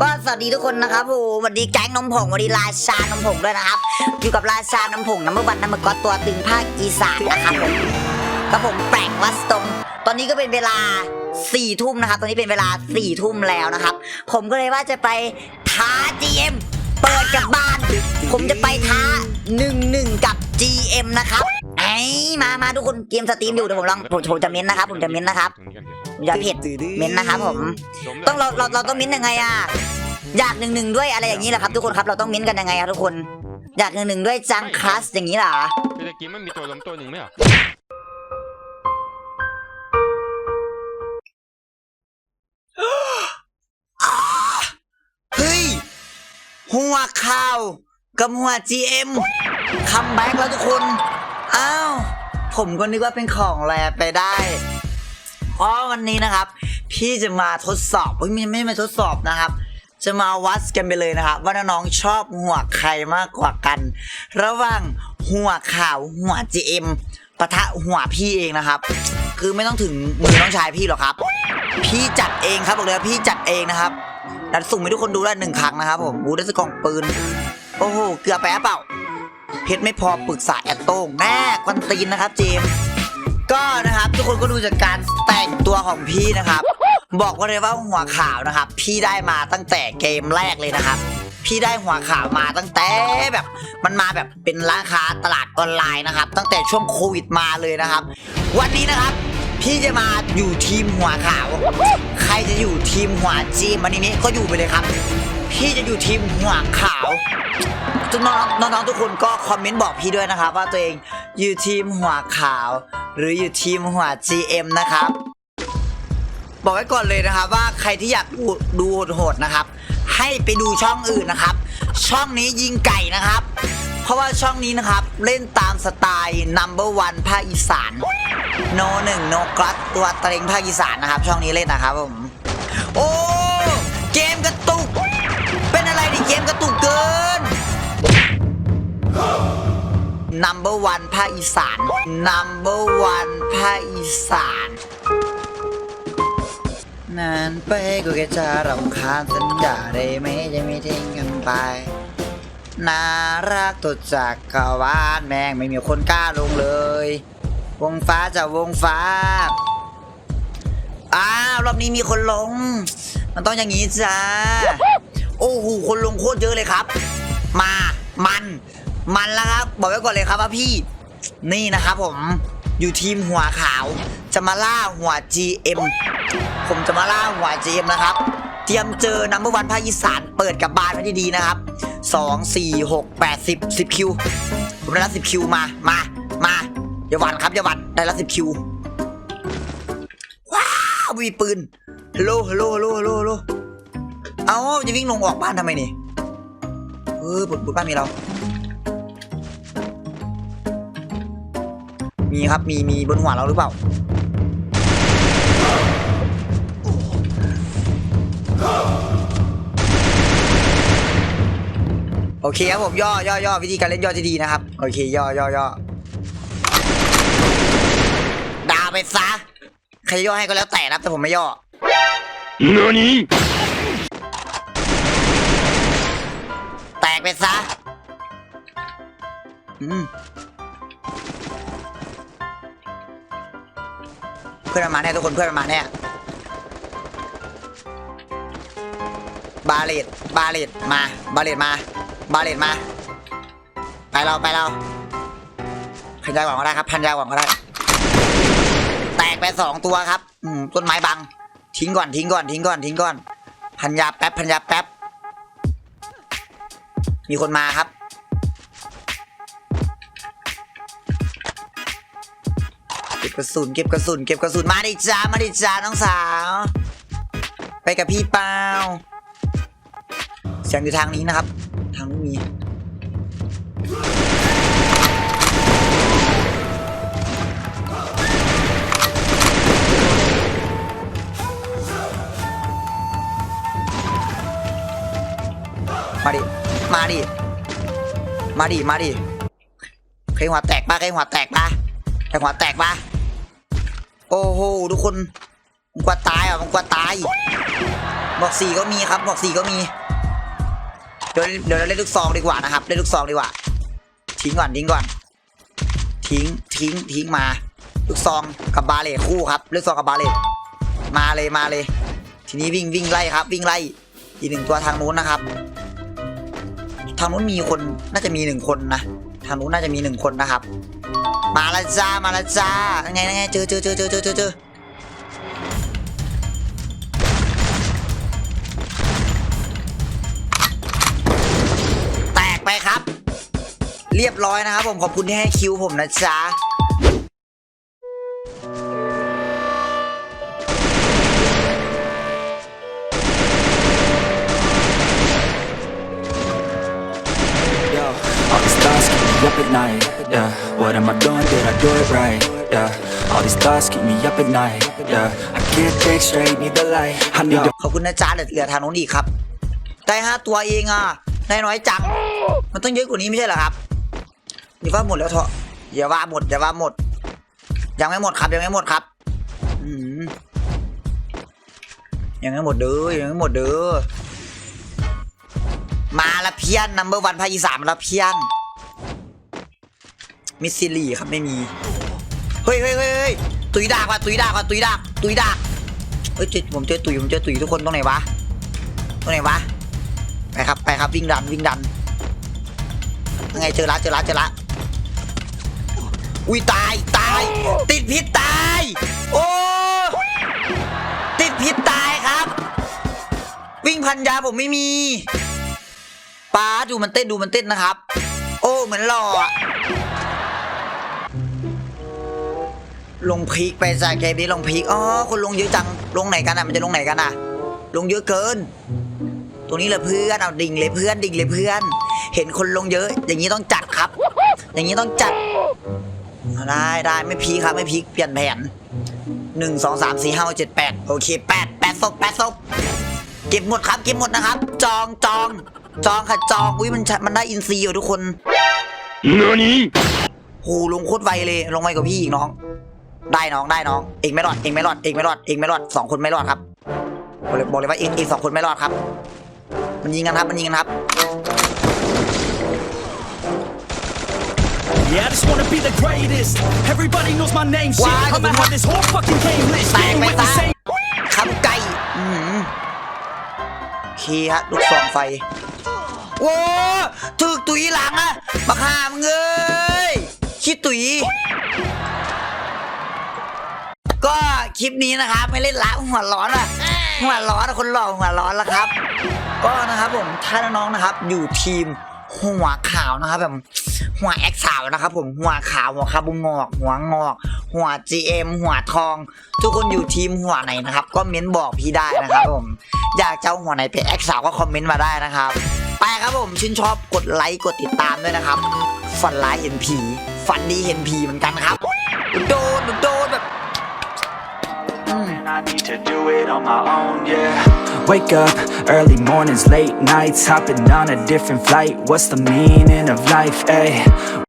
ก็สวัสดีทุกคนนะครับผมสวัสดีแก๊งนมผงสวัสดีราชานมผงด้วยนะครับ อยู่กับราชานมผงน้ำมันวันน้ำมันก๊อตตัวตึงภาคอีสานนะครับผมก็ผมแปลงวัสตรงตอนนี้ก็เป็นเวลาสี่ทุ่มนะครับ ตอนนี้เป็นเวลาสี่ทุ่มแล้วนะครับ ผมก็เลยว่าจะไปท้า GM เปิดกับบ้าน ผมจะไปท้าหนึ่งหนึ่งกับ GM นะครับไอ้มามาทุกคนเกมสตรีมอยู่เดี๋ยวผมลองผมผมจะเม้นนะครับ ผมจะเม้นนะครับ ผมจะเผ็ดเม้นนะครับผม ต้องเราเราเราต้องมิ้นยังไงอะอยากหนึ่งหนึ่งด้วยอะไรอย่างนี้แหละครับทุกคนครับเราต้องมิ้นกันยังไงครับทุกคนอยากหนึ่งหนึ่งด้วยจังคลาสอย่างนี้เหรอเมื่อกี้มันมีตัวล้มตัวหนึ่งไหมเหรอเฮ้ย หัวข่าวกับหัว GM คัมแบ็กแล้วทุกคน อ้าว ผมก็นึกว่าเป็นของแรไปได้ เพราะวันนี้นะครับ พี่จะมาทดสอบไม่ไม่มาทดสอบนะครับ จะมาวัดกันไปเลยนะครับว่าน้องชอบหัวใครมากกว่ากัน ระหว่างหัวข่าวหัว GM ปะทะหัวพี่เองนะครับ คือไม่ต้องถึงมือน้องชายพี่หรอกครับ พี่จัดเองครับบอกเลยว่าพี่จัดเองนะครับนัดสุ่มให้ทุกคนดูได้หนึ่งครั้งนะครับผมบูได้สกล่องปืน โอ้โห เกือบไปแล้วเปล่า เพชรไม่พอปรึกษาแอดโต้งแน่ควันตีนนะครับเจมส์ ก็นะครับทุกคนก็ดูจากการแต่งตัวของพี่นะครับ บอกว่าเลยว่าหัวขาวนะครับ พี่ได้มาตั้งแต่เกมแรกเลยนะครับ พี่ได้หัวขาวมาตั้งแต่แบบ มันมาแบบเป็นร้านค้าตลาดออนไลน์นะครับ ตั้งแต่ช่วงโควิดมาเลยนะครับ วันนี้นะครับ พี่จะมาอยู่ทีมหัวขาว ใครจะอยู่ทีมหัวจีมวันนี้ก็อยู่ไปเลยครับ พี่จะอยู่ทีมหัวขาว ทุกน้องน้องๆทุกคนก็คอมเมนต์บอกพี่ด้วยนะครับ ว่าตัวเองอยู่ทีมหัวขาว หรืออยู่ทีมหัว GM นะครับ บอกไว้ก่อนเลยนะครับ ว่าใครที่อยากดูดูโหดๆนะครับ ให้ไปดูช่องอื่นนะครับ ช่องนี้ยิงไก่นะครับ เพราะว่าช่องนี้นะครับเล่นตามสไตล์ number one ภาคอีสานโนหนึ่งโนกรัตตัวเตรงภาคอีสานนะครับ ช่องนี้เล่นนะครับผมโอ้ number one ภาคอีสาน number one ภาคอีสานนานไปก็แค่จะรำคาญสัญญาได้ไหมจะไม่ทิ้งกันไป น่ารักตัวจากกวานแม่งไม่มีคนกล้าลงเลย วงฟ้าจะวงฟ้า อ้าวรอบนี้มีคนลง มันต้องอย่างนี้จ้า โอ้โหคนลงโคตรเยอะเลยครับ มา มัน มันแล้วครับ บอกไว้ก่อนเลยครับว่าพี่ นี่นะครับผมอยู่ทีมหัวขาว จะมาล่าหัว GM ผมจะมาล่าหัว GM นะครับ เตรียมเจอนัมเบอร์วันภาคอีสานเปิดกับบานไว้ดีๆนะครับ 2 4 6 8 10 10คิวผมได้รับ10คิวมามามาอย่าหวั่นครับอย่าหวั่นได้รับ10คิวว้าวมีปืนฮัลโหลฮัลโหลฮัลโหลฮัลโหลฮัลโหลเอ้าจะวิ่งลงออกบ้านทำไมนี่เออบุดบุดบ้านมีเรา มีครับ มี มีบนหัวเราหรือเปล่า โอเคครับผมย่อย่อย่อวิธีการเล่นย่อที่ดีนะครับ โอเค ย่อย่อย่อด่าไปซะ ใครจะย่อให้ก็แล้วแต่นะครับแต่ผมไม่ย่อ何แตกไปซะ อืม พื่อนมันมาแน่ทุกคนเพื่อนมันมาแน่บาเลตบาเลตมา บาเลตมา บาเลตมา ไปเราไปเราพันยาก่อนก็ได้ครับ พันยาก่อนก็ได้ แตกไปสองตัวครับ อืมต้นไม้บัง ทิ้งก่อนทิ้งก่อนทิ้งก่อนทิ้งก่อน พันยาแป๊บพันยาแป๊บ มีคนมาครับ ก็บกระสุนเก็บกระสุนเก็บกระสุนมาดิจ้ามาดิจ้าน้องสาว ไปกับพี่เปล่าเสียงอยู่ทางนี้นะครับ ทางนู้นมีมาดิ มาดิ มาดิ มาดิใครหัวแตกปะใครหัวแตกปะใครหัวแตกปะ โอ้โหทุกคนมึงกลัวตายอะมึงกลัวตายหมวกสี่ก็มีครับหมวกสี่ก็มีเดี๋ยวเดี๋ยวเราเล่นลูกซองดีกว่านะครับเล่นลูกซองดีกว่า ทิ้งก่อนทิ้งก่อน ทิ้งทิ้งทิ้งมา ลูกซองกับบาเลตคู่ครับลูกซองกับบาเลตมาเลยมาเลย ทีนี้วิ่งวิ่งไล่ครับ วิ่งไล่อีกหนึ่งตัวทางนู้นนะครับ ทางนู้นมีคนน่าจะมีหนึ่งคนนะ ทางนู้นน่าจะมีหนึ่งคนนะครับ มาละจ้ามาละจ้าไงไงเจอเจอเจอเจอเจอเจอเจอแตกไปครับ เรียบร้อยนะครับผมขอบคุณที่ให้คิวผมนะจ๊ะ at night. Yeah, what am I doing? Did I do it right? Yeah, all these thoughts keep me up at night. Yeah, I can't think straight, need the light. I need to ขอบคุณนะจ๊ะเหลือทางนู้นอีกครับ ได้ห้าตัวเองอะได้น้อยจัง มันต้องเยอะกว่านี้ไม่ใช่เหรอครับอย่ว่าหมดแล้วเถอะอย่าว่าหมดอย่าว่าหมด ยังไม่หมดครับยังไม่หมดครับอืมยังไม่หมดเด้อยังไม่หมดเด้อมาละเพี้ยนนัมเบอร์วันภาคอีสานมาละเพี้ยน มิสซิลี่ครับไม่มีเฮ้ยเฮ้ยเฮ้ยเฮ้ยตุยดากว่ะตุยดากว่ะตุยดากตุยดากเฮ้ยเจอผมเจอตุยผมเจอตุยทุกคนตรงไหนวะตรงไหนวะไปครับไปครับวิ่งดันวิ่งดันยังไงเจอละเจอละเจอละอุ้ยตายตาย ติดพิษตาย โอ้ติดพิษตายครับ วิ่งพันยาผมไม่มีป้าดูมันเต้นดูมันเต้นนะครับ โอ้เหมือนหล่อ ลงพีกไปจากเกมนี้ลงพีกอ๋อคนลงเยอะจังลงไหนกันอะมันจะลงไหนกันอะ ลงเยอะเกิน ตรงนี้แหละเพื่อนเอาดิ่งเลยเพื่อนดิ่งเลยเพื่อน เห็นคนลงเยอะ อย่างนี้ต้องจัดครับ อย่างนี้ต้องจัดเอาได้ได้ไม่พีคครับไม่พีคเปลี่ยนแผนหนึ่งสองสามสี่ห้าหกเจ็ดแปดโอเคแปดแปดศพแปดศพเก็บหมดครับเก็บหมดนะครับ จองจองจองค่ะจองอุ้ยมันมันได้อินซีอยู่ทุกคน何โหลงโคตรไวเลยลงไวกว่าพี่อีกน้อง ได้น้องได้น้องเองไม่รอดเองไม่รอดเองไม่รอดเองไม่รอดสองคนไม่รอดครับบอกเลยบอกเลยว่าเองเองสองคนไม่รอดครับ มันยิงกันครับมันยิงกันครับ Yeah, I just wanna be the greatest. Everybody knows my name, shit. Why? I'ma have this whole fucking game list. แตก Getting ไป with the ซะ same คำไก่อืมเคฮะลูกซองไฟโว้ถึกตุยหลังอะบักหามงเอ้ยคิดตุย คลิปนี้นะครับ ไม่เล่นละหัวร้อนอะหัวร้อนอะคนหล่อหัวร้อนแล้วครับ ก็นะครับผมถ้าน้องๆนะครับ อยู่ทีมหัวขาวนะครับแบบหัวแอคสาวนะครับผมหัวขาวหัวคาบุงอก หัวงอก หัว GM หัวทอง ทุกคนอยู่ทีมหัวไหนนะครับ ก็เม้นบอกพี่ได้นะครับผมอยากจะเอาหัวไหนไปแอคสาวก็คอมเมนต์มาได้นะครับ ไปครับผมชื่นชอบกดไลค์กดติดตามด้วยนะครับฝันร้ายเห็นผีฝันดีเห็นผีเหมือนกันครับโดนโดนแบบ And I need to do it on my own, yeah. Wake up, early mornings, late nights, hopping on a different flight. What's the meaning of life, ayy?